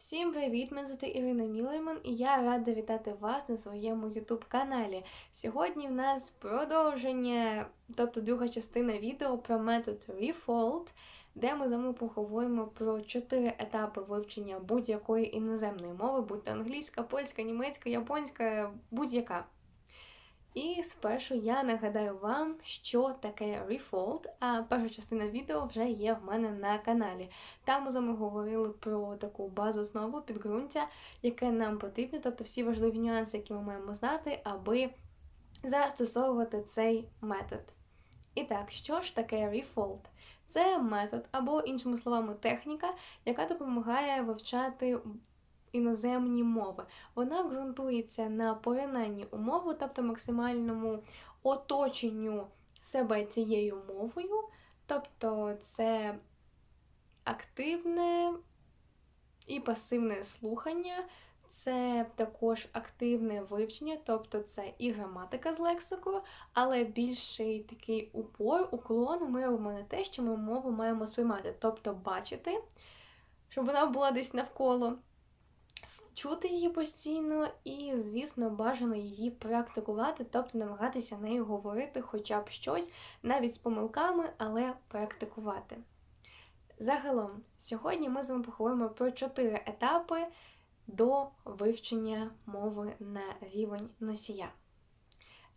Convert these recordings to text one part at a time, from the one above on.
Всім привіт! Мене звати Ірина Мілейман і я рада вітати вас на своєму YouTube каналі. Сьогодні в нас продовження, тобто друга частина відео про метод Refold, де ми з вами поговоримо про чотири етапи вивчення будь-якої іноземної мови, будь то англійська, польська, німецька, японська, будь-яка. І спершу я нагадаю вам, що таке Refold, а перша частина відео вже є в мене на каналі. Там ми говорили про таку базу основу підґрунтя, яке нам потрібно, тобто всі важливі нюанси, які ми маємо знати, аби застосовувати цей метод. І так, що ж таке Refold? Це метод, або, іншими словами, техніка, яка допомагає вивчати іноземні мови. Вона ґрунтується на поринанні умови, тобто максимальному оточенню себе цією мовою. Тобто це активне і пасивне слухання, це також активне вивчення, тобто це і граматика з лексикою, але більший такий упор, уклон ми робимо на те, що ми мову маємо сприймати, тобто бачити, щоб вона була десь навколо чути її постійно і, звісно, бажано її практикувати, тобто намагатися нею говорити хоча б щось, навіть з помилками, але практикувати. Загалом, сьогодні ми з вами поговоримо про чотири етапи до вивчення мови на рівень носія.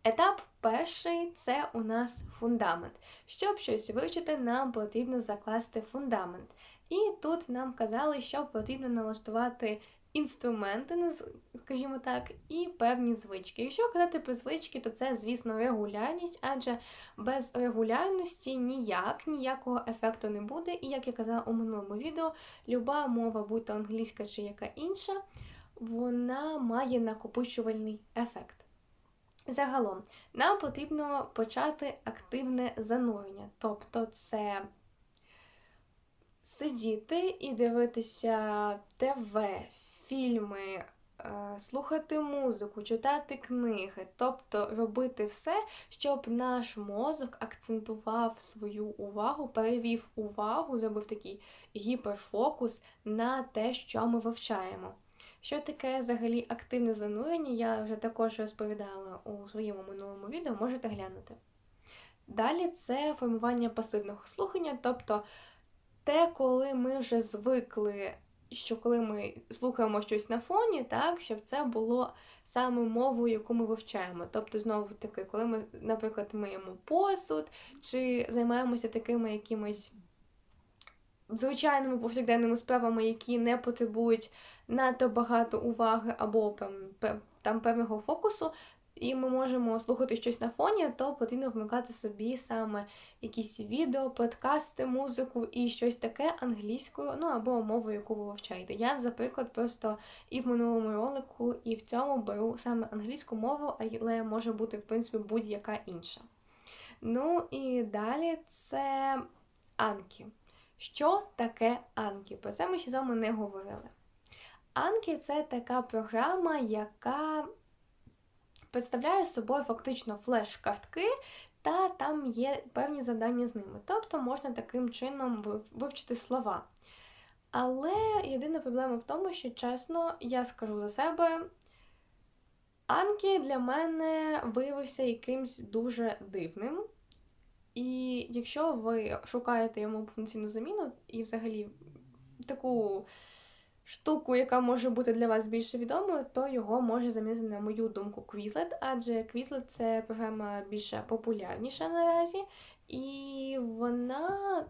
Етап перший це у нас фундамент. Щоб щось вивчити, нам потрібно закласти фундамент. І тут нам казали, що потрібно налаштувати інструменти, скажімо так, і певні звички. Якщо казати про звички, то це, звісно, регулярність, адже без регулярності ніяк, ніякого ефекту не буде. І як я казала у минулому відео, люба мова, будь то англійська чи яка інша, вона має накопичувальний ефект. Загалом, нам потрібно почати активне занурення, тобто це сидіти і дивитися ТВ, фільми, е, слухати музику, читати книги, тобто робити все, щоб наш мозок акцентував свою увагу, перевів увагу, зробив такий гіперфокус на те, що ми вивчаємо. Що таке взагалі активне занурення, я вже також розповідала у своєму минулому відео, можете глянути. Далі це формування пасивного слухання, тобто те, коли ми вже звикли що коли ми слухаємо щось на фоні, так, щоб це було саме мовою, яку ми вивчаємо. Тобто, знову таки, коли ми, наприклад, миємо посуд, чи займаємося такими якимись звичайними повсякденними справами, які не потребують надто багато уваги або там певного фокусу, і ми можемо слухати щось на фоні, то потрібно вмикати собі саме якісь відео, подкасти, музику і щось таке англійською, ну або мовою, яку ви вивчаєте. Я, наприклад, просто і в минулому ролику, і в цьому беру саме англійську мову, але може бути, в принципі, будь-яка інша. Ну і далі це Анкі. Що таке Анкі? Про це ми ще з вами не говорили. Анкі це така програма, яка представляє собою фактично флеш-картки, та там є певні завдання з ними. Тобто можна таким чином вивчити слова. Але єдина проблема в тому, що чесно, я скажу за себе, Анкі для мене виявився якимсь дуже дивним. І якщо ви шукаєте йому повноцінну заміну і взагалі таку штуку, яка може бути для вас більше відомою, то його може замінити, на мою думку, Quizlet, адже Quizlet – це програма більше популярніша наразі, і вона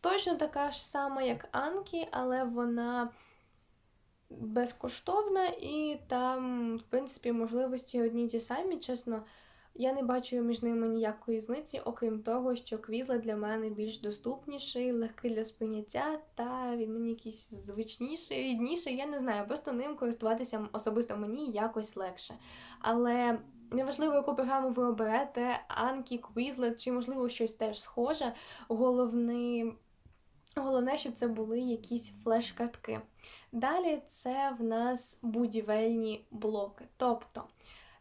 точно така ж сама, як Анкі, але вона безкоштовна і там, в принципі, можливості одні ті самі, чесно. Я не бачу між ними ніякої різниці, окрім того, що квізли для мене більш доступніший, легкий для сприйняття, та він мені якийсь звичніший, рідніший. Я не знаю, просто ним користуватися особисто мені якось легше. Але неважливо, яку програму ви оберете, Анкі, Quizlet чи, можливо, щось теж схоже. Головне, Головне, щоб це були якісь флеш-картки. Далі це в нас будівельні блоки. Тобто.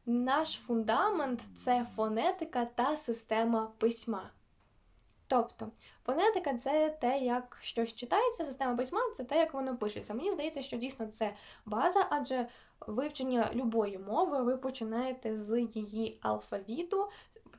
Наш фундамент це фонетика та система письма. Тобто, фонетика це те, як щось читається, система письма це те, як воно пишеться. Мені здається, що дійсно це база, адже вивчення любої мови ви починаєте з її алфавіту,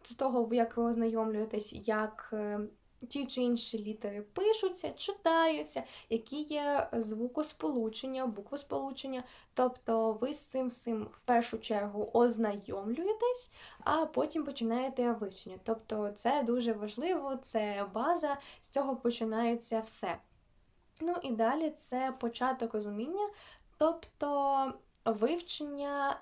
з того, як ви ознайомлюєтесь, як е, ті чи інші літери пишуться, читаються, які є звукосполучення, буквосполучення. Тобто ви з цим всім в першу чергу ознайомлюєтесь, а потім починаєте вивчення. Тобто це дуже важливо, це база, з цього починається все. Ну і далі це початок розуміння, тобто вивчення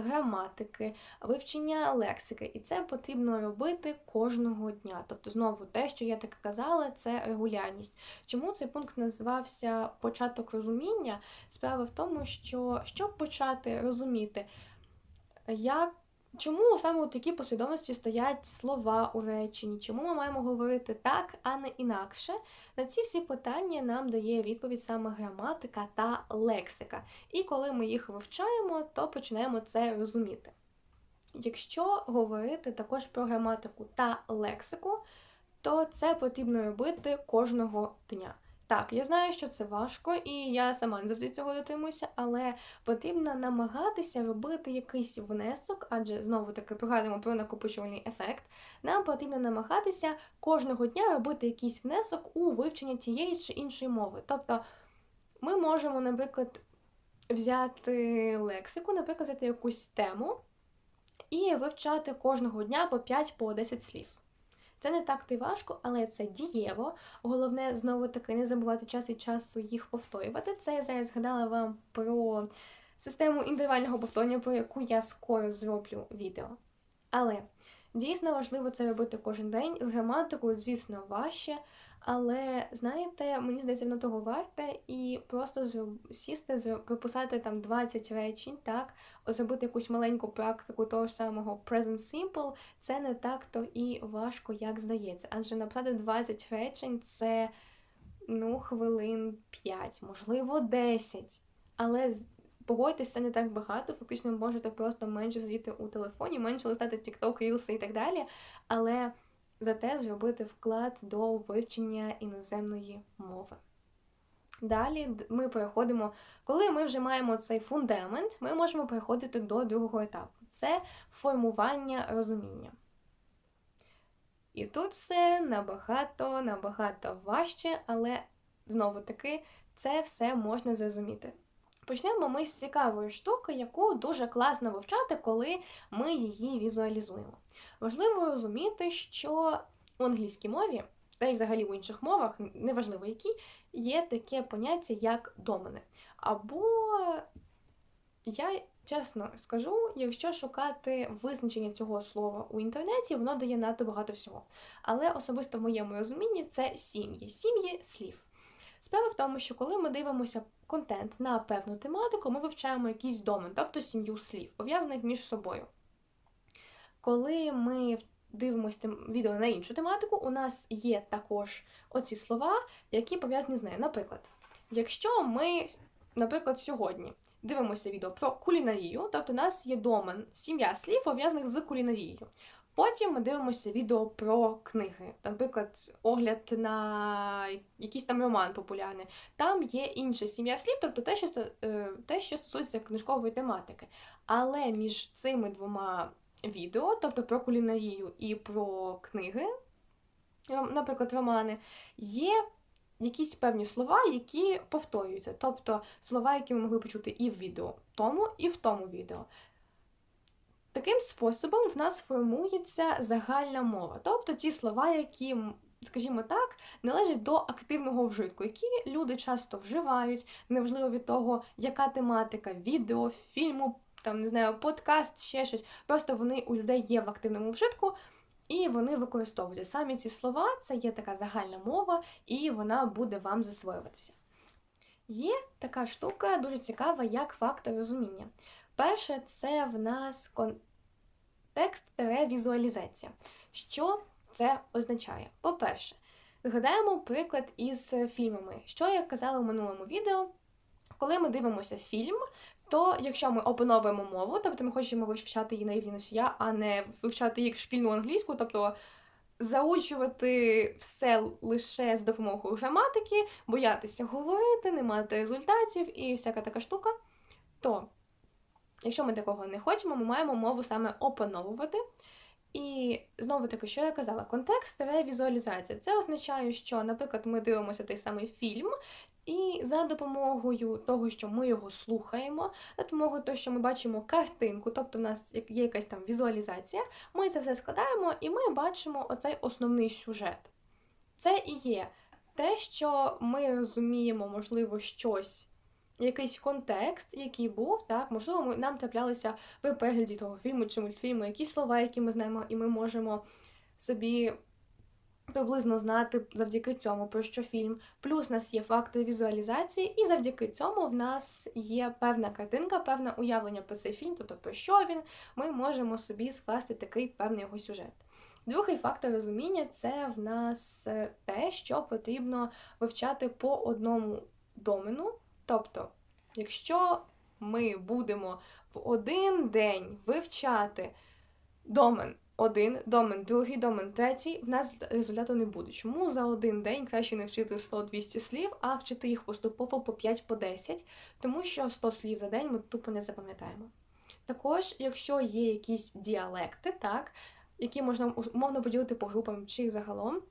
граматики, вивчення лексики, і це потрібно робити кожного дня. Тобто, знову те, що я так казала, це регулярність. Чому цей пункт називався початок розуміння? Справа в тому, що щоб почати розуміти, як Чому саме у такій послідовності стоять слова у реченні? Чому ми маємо говорити так, а не інакше? На ці всі питання нам дає відповідь саме граматика та лексика. І коли ми їх вивчаємо, то починаємо це розуміти. Якщо говорити також про граматику та лексику, то це потрібно робити кожного дня. Так, я знаю, що це важко, і я сама не завжди цього дотримуюся, але потрібно намагатися робити якийсь внесок, адже знову таки пригадуємо про накопичувальний ефект. Нам потрібно намагатися кожного дня робити якийсь внесок у вивчення тієї чи іншої мови. Тобто ми можемо, наприклад, взяти лексику, наприклад, взяти якусь тему і вивчати кожного дня по 5-10 слів. Це не так то й важко, але це дієво. Головне, знову таки, не забувати час від часу їх повторювати. Це я зараз згадала вам про систему інтервального повторення, про яку я скоро зроблю відео. Але дійсно важливо це робити кожен день. З граматикою, звісно, важче. Але знаєте, мені здається, воно того варте і просто сісти, прописати там 20 речень, так, зробити якусь маленьку практику того ж самого Present Simple, це не так то і важко, як здається. Адже написати 20 речень це ну, хвилин 5, можливо, 10. Але погодьтесь, це не так багато. Фактично, можете просто менше сидіти у телефоні, менше листати TikTok, Reels і так далі. Але зате зробити вклад до вивчення іноземної мови. Далі ми переходимо, коли ми вже маємо цей фундамент, ми можемо переходити до другого етапу це формування розуміння. І тут все набагато, набагато важче, але знову таки це все можна зрозуміти. Почнемо ми з цікавої штуки, яку дуже класно вивчати, коли ми її візуалізуємо. Важливо розуміти, що у англійській мові, та й взагалі в інших мовах, неважливо які, є таке поняття, як домени. Або я чесно скажу, якщо шукати визначення цього слова у інтернеті, воно дає надто багато всього. Але особисто в моєму розумінні це сім'ї, сім'ї слів. Справа в тому, що коли ми дивимося контент на певну тематику, ми вивчаємо якийсь домен, тобто сім'ю слів, пов'язаних між собою. Коли ми дивимося відео на іншу тематику, у нас є також оці слова, які пов'язані з нею. Наприклад, якщо ми, наприклад, сьогодні дивимося відео про кулінарію, тобто у нас є домен сім'я слів, пов'язаних з кулінарією. Потім ми дивимося відео про книги, наприклад, огляд на якийсь там роман популярний. Там є інша сім'я слів, тобто те, що е, те, що стосується книжкової тематики. Але між цими двома відео, тобто про кулінарію і про книги, наприклад, романи, є якісь певні слова, які повторюються. Тобто слова, які ми могли почути і в відео тому, і в тому відео. Таким способом в нас формується загальна мова, тобто ті слова, які, скажімо так, належать до активного вжитку, які люди часто вживають, неважливо від того, яка тематика відео, фільму, там, не знаю, подкаст, ще щось. Просто вони у людей є в активному вжитку, і вони використовуються. Самі ці слова це є така загальна мова, і вона буде вам засвоюватися. Є така штука дуже цікава, як фактор розуміння. Перше, це в нас контекст-візуалізація. Що це означає? По-перше, згадаємо приклад із фільмами. Що я казала у минулому відео, коли ми дивимося фільм, то якщо ми опановуємо мову, тобто ми хочемо вивчати її на рівні носія, а не вивчати її шкільну англійську, тобто заучувати все лише з допомогою граматики, боятися говорити, не мати результатів і всяка така штука, то, якщо ми такого не хочемо, ми маємо мову саме опановувати. І знову таки, що я казала, контекст та візуалізація. Це означає, що, наприклад, ми дивимося той самий фільм, і за допомогою того, що ми його слухаємо, за допомогою того, що ми бачимо картинку, тобто в нас є якась там візуалізація, ми це все складаємо і ми бачимо оцей основний сюжет. Це і є те, що ми розуміємо, можливо, щось. Якийсь контекст, який був, так, можливо, ми, нам траплялися в перегляді того фільму чи мультфільму, якісь слова, які ми знаємо, і ми можемо собі приблизно знати завдяки цьому, про що фільм. Плюс у нас є фактор візуалізації, і завдяки цьому в нас є певна картинка, певне уявлення про цей фільм, тобто про що він, ми можемо собі скласти такий певний його сюжет. Другий фактор розуміння це в нас е, те, що потрібно вивчати по одному домену. Тобто, якщо ми будемо в один день вивчати домен один, домен другий, домен третій, в нас результату не буде. Чому за один день краще не вчити 100-200 слів, а вчити їх поступово по 5 по 10, тому що 100 слів за день ми тупо не запам'ятаємо. Також, якщо є якісь діалекти, так, які можна умовно поділити по групам чи загалом,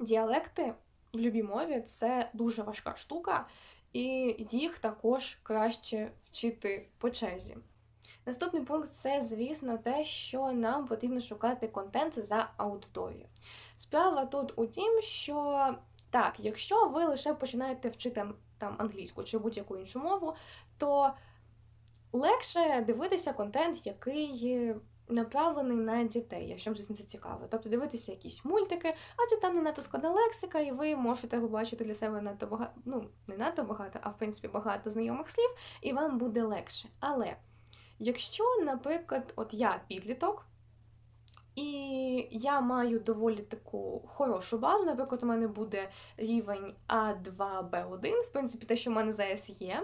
діалекти в любій мові це дуже важка штука, і їх також краще вчити по черзі. Наступний пункт це, звісно, те, що нам потрібно шукати контент за аудиторію. Справа тут у тім, що так, якщо ви лише починаєте вчити там англійську чи будь-яку іншу мову, то легше дивитися контент, який направлений на дітей, якщо вам щось це цікаво. Тобто дивитися якісь мультики, адже там не надто складна лексика, і ви можете побачити для себе надто багато, ну не надто багато, а в принципі багато знайомих слів, і вам буде легше. Але. Якщо, наприклад, от я підліток, і я маю доволі таку хорошу базу, наприклад, у мене буде рівень А2Б1, в принципі, те, що в мене зараз є,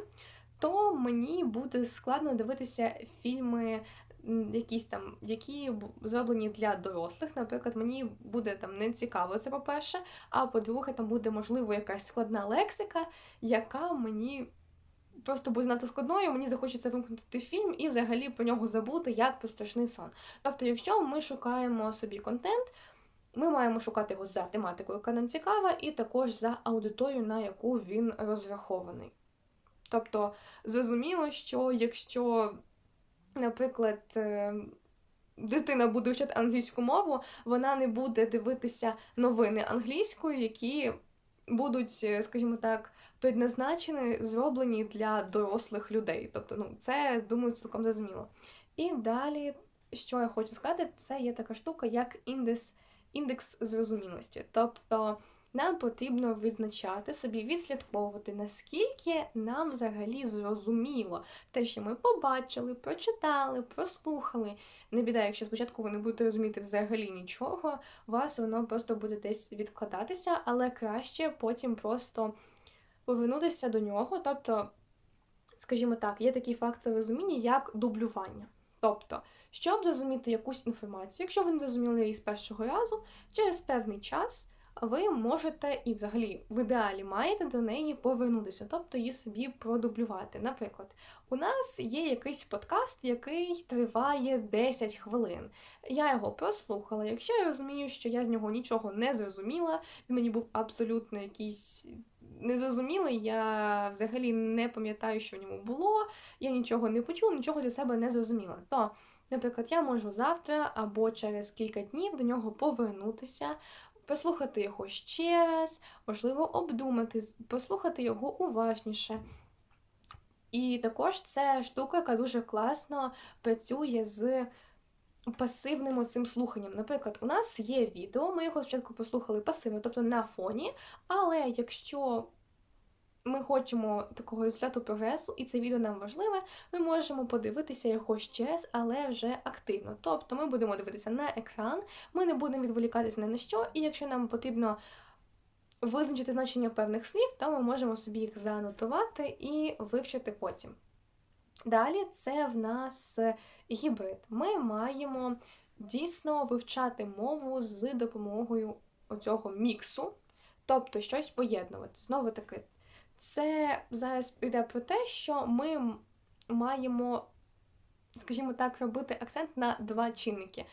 то мені буде складно дивитися фільми. Якісь там, які зроблені для дорослих, наприклад, мені буде там не цікаво це по-перше, а по-друге, там буде, можливо, якась складна лексика, яка мені просто буде надто складною, мені захочеться вимкнути фільм і взагалі про нього забути як про страшний сон. Тобто, якщо ми шукаємо собі контент, ми маємо шукати його за тематикою, яка нам цікава, і також за аудиторію, на яку він розрахований. Тобто, зрозуміло, що якщо, наприклад, е, дитина буде вчити англійську мову, вона не буде дивитися новини англійською, які будуть, е, скажімо так, предназначені, зроблені для дорослих людей. Тобто, ну, це, думаю, цілком зрозуміло. І далі, що я хочу сказати, це є така штука, як індекс, індекс зрозумілості. Тобто нам потрібно відзначати собі, відслідковувати, наскільки нам взагалі зрозуміло те, що ми побачили, прочитали, прослухали. Не біда, якщо спочатку ви не будете розуміти взагалі нічого, у вас воно просто буде десь відкладатися, але краще потім просто повернутися до нього. Тобто, скажімо так, є такий фактор розуміння, як дублювання. Тобто, щоб зрозуміти якусь інформацію, якщо ви не зрозуміли її з першого разу, через певний час ви можете і, взагалі, в ідеалі маєте до неї повернутися, тобто її собі продублювати. Наприклад, у нас є якийсь подкаст, який триває 10 хвилин. Я його прослухала. Якщо я розумію, що я з нього нічого не зрозуміла, він мені був абсолютно якийсь. Незрозумілий, я взагалі не пам'ятаю, що в ньому було, я нічого не почула, нічого для себе не зрозуміла. То, наприклад, я можу завтра або через кілька днів до нього повернутися, послухати його ще раз, можливо, обдумати, послухати його уважніше. І також це штука, яка дуже класно працює з пасивним оцим слуханням. Наприклад, у нас є відео, ми його спочатку послухали пасивно, тобто на фоні, але якщо ми хочемо такого результату прогресу, і це відео нам важливе, ми можемо подивитися його ще раз, але вже активно. Тобто ми будемо дивитися на екран, ми не будемо відволікатися на що, і якщо нам потрібно визначити значення певних слів, то ми можемо собі їх занотувати і вивчити потім. Далі це в нас гібрид. Ми маємо дійсно вивчати мову з допомогою оцього міксу, тобто щось поєднувати. Знову таки, це зараз йде про те, що ми маємо, скажімо так, робити акцент на два чинники.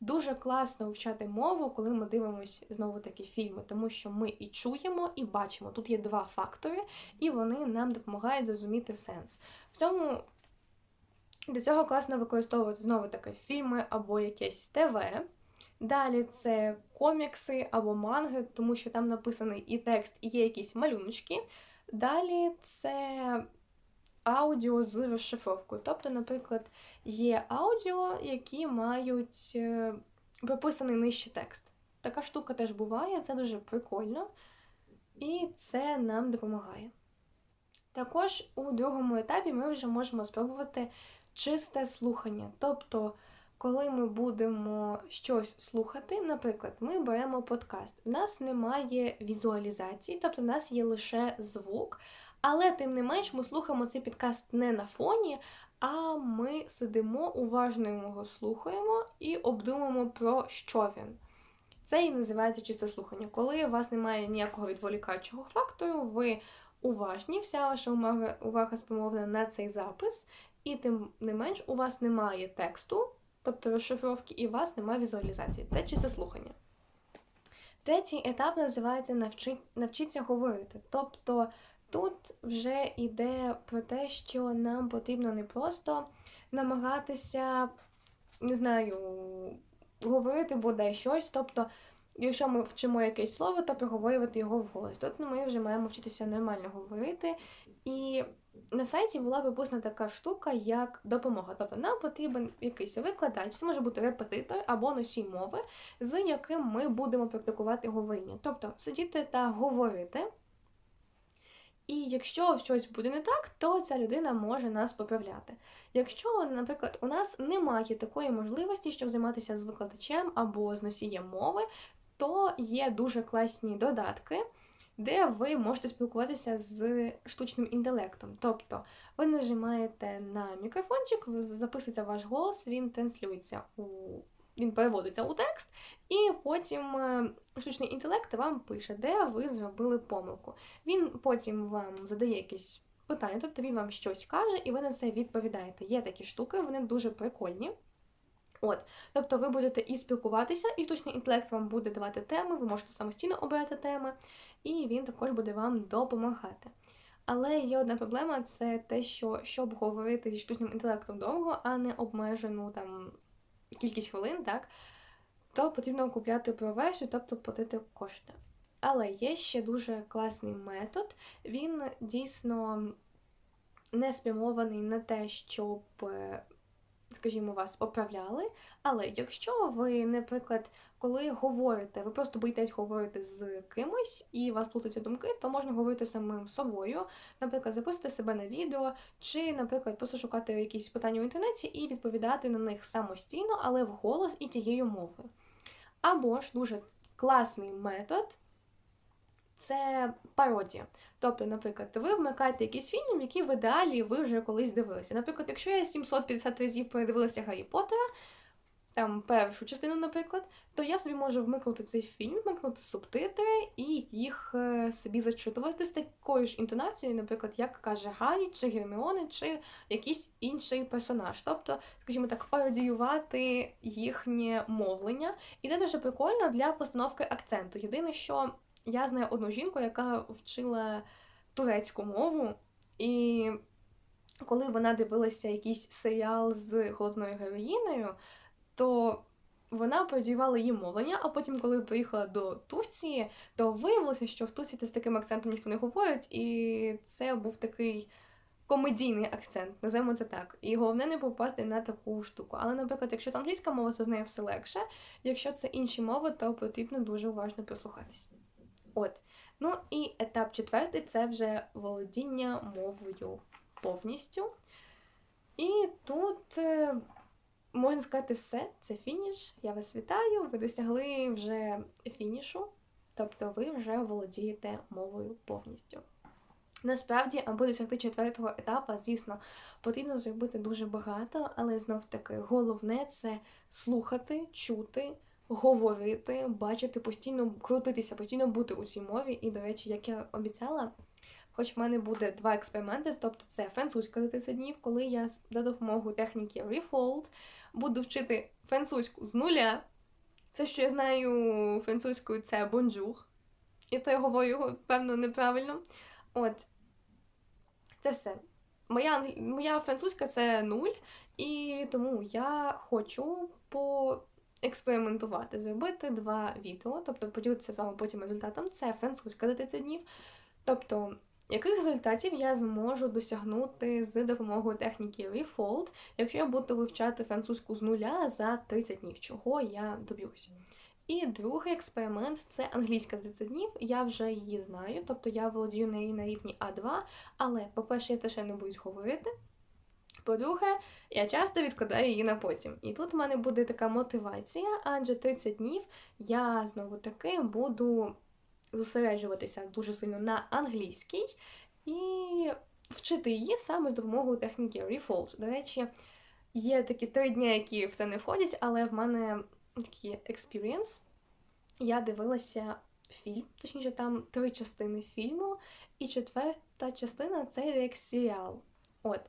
Дуже класно вивчати мову, коли ми дивимося знову таки фільми, тому що ми і чуємо, і бачимо. Тут є два фактори, і вони нам допомагають зрозуміти сенс. В цьому для цього класно використовувати знову таки фільми або якесь ТВ. Далі це комікси або манги, тому що там написаний і текст, і є якісь малюночки. Далі це аудіо з розшифровкою. Тобто, наприклад, є аудіо, які мають е, прописаний нижче текст. Така штука теж буває, це дуже прикольно, і це нам допомагає. Також у другому етапі ми вже можемо спробувати чисте слухання. Тобто, коли ми будемо щось слухати, наприклад, ми беремо подкаст. У нас немає візуалізації, тобто у нас є лише звук, але тим не менш ми слухаємо цей підкаст не на фоні, а ми сидимо, уважно його слухаємо і обдумуємо, про що він. Це і називається чисте слухання. Коли у вас немає ніякого відволікаючого фактору, ви уважні, вся ваша увага, увага спрямована на цей запис, і тим не менш у вас немає тексту, тобто розшифровки, і у вас немає візуалізації. Це чисте слухання. Третій етап називається навчи... навчитися говорити. Тобто тут вже йде про те, що нам потрібно не просто намагатися, не знаю, говорити бодай щось. Тобто, якщо ми вчимо якесь слово, то проговорювати його вголос. Тут ми вже маємо вчитися нормально говорити. І на сайті була прописана така штука, як допомога. Тобто нам потрібен якийсь викладач, це може бути репетитор або носій мови, з яким ми будемо практикувати говоріння. Тобто сидіти та говорити. І якщо щось буде не так, то ця людина може нас поправляти. Якщо, наприклад, у нас немає такої можливості, щоб займатися з викладачем або з носієм мови, то є дуже класні додатки, де ви можете спілкуватися з штучним інтелектом. Тобто ви нажимаєте на мікрофончик, записується ваш голос, він транслюється у він переводиться у текст, і потім е, штучний інтелект вам пише, де ви зробили помилку. Він потім вам задає якісь питання, тобто він вам щось каже, і ви на це відповідаєте. Є такі штуки, вони дуже прикольні. От, Тобто ви будете і спілкуватися, і штучний інтелект вам буде давати теми, ви можете самостійно обирати теми, і він також буде вам допомагати. Але є одна проблема це те, що щоб говорити зі штучним інтелектом довго, а не обмежену там кількість хвилин, так, то потрібно купляти проверсію, тобто платити кошти. Але є ще дуже класний метод, він дійсно не спрямований на те, щоб е, скажімо, вас поправляли. Але якщо ви, наприклад, коли говорите, ви просто боїтесь говорити з кимось і вас плутаються думки, то можна говорити самим собою, наприклад, записати себе на відео, чи, наприклад, просто шукати якісь питання в інтернеті і відповідати на них самостійно, але вголос і тією мовою. Або ж дуже класний метод це пародія. Тобто, наприклад, ви вмикаєте якийсь фільм, який в ідеалі ви вже колись дивилися. Наприклад, якщо я 750 разів передивилася Гаррі Поттера, там першу частину, наприклад, то я собі можу вмикнути цей фільм, вмикнути субтитри і їх е, собі зачитувати з такою ж інтонацією, наприклад, як каже Гаррі, чи Герміони, чи якийсь інший персонаж. Тобто, скажімо так, пародіювати їхнє мовлення. І це дуже прикольно для постановки акценту. Єдине, що я знаю одну жінку, яка вчила турецьку мову, і коли вона дивилася якийсь серіал з головною героїною, то вона подівала її мовлення, а потім, коли приїхала до Турції, то виявилося, що в Турції з таким акцентом ніхто не говорить, і це був такий комедійний акцент, називаємо це так. І головне не попасти на таку штуку. Але, наприклад, якщо це англійська мова, то з нею все легше. Якщо це інші мови, то потрібно дуже уважно прислухатись. От. Ну і етап четвертий це вже володіння мовою повністю. І тут, е, можна сказати, все, це фініш. Я вас вітаю, ви досягли вже фінішу, тобто ви вже володієте мовою повністю. Насправді, аби досягти четвертого етапу, звісно, потрібно зробити дуже багато, але знов таки головне це слухати, чути, говорити, бачити, постійно крутитися, постійно бути у цій мові. І, до речі, як я обіцяла, хоч в мене буде два експерименти, тобто це французька за 30 днів, коли я за допомогою техніки Refold буду вчити французьку з нуля. Все, що я знаю французькою, це bonjour. І то я говорю його, певно, неправильно. От. Це все. Моя, моя французька це нуль, і тому я хочу поекспериментувати, зробити два відео, тобто поділитися з вами потім результатом. Це французька за 30 днів. Тобто, яких результатів я зможу досягнути з допомогою техніки Refold, якщо я буду вивчати французьку з нуля за 30 днів, чого я доб'юся. І другий експеримент це англійська за 30 днів. Я вже її знаю, тобто я володію нею на рівні А2, але, по-перше, я теж не боюсь говорити. По-друге, я часто відкладаю її на потім. І тут в мене буде така мотивація, адже 30 днів я знову таки буду зосереджуватися дуже сильно на англійській і вчити її саме з допомогою техніки Refold. До речі, є такі три дні, які в це не входять, але в мене такий експірієнс. Я дивилася фільм, точніше, там три частини фільму, і четверта частина це як серіал. От.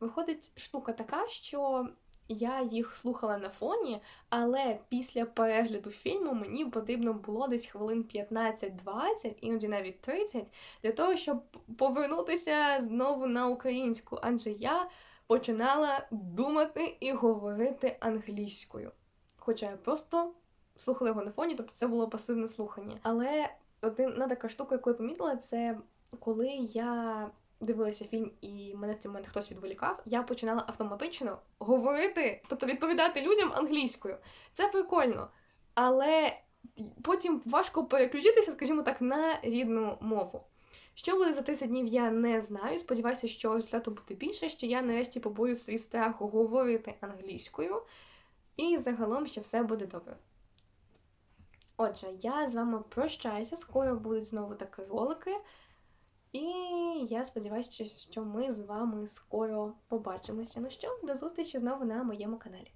Виходить штука така, що я їх слухала на фоні, але після перегляду фільму мені потрібно було десь хвилин 15-20, іноді навіть 30, для того, щоб повернутися знову на українську, адже я починала думати і говорити англійською. Хоча я просто слухала його на фоні, тобто це було пасивне слухання. Але одна така штука, яку я помітила, це коли я дивилася фільм і мене цей момент хтось відволікав, я починала автоматично говорити, тобто відповідати людям англійською. Це прикольно. Але потім важко переключитися, скажімо так, на рідну мову. Що буде за 30 днів, я не знаю. Сподіваюся, що результату буде більше, що я нарешті побою свій страх говорити англійською. І загалом ще все буде добре. Отже, я з вами прощаюся. Скоро будуть знову такі ролики. І я сподіваюся, що ми з вами скоро побачимося. Ну що, до зустрічі знову на моєму каналі.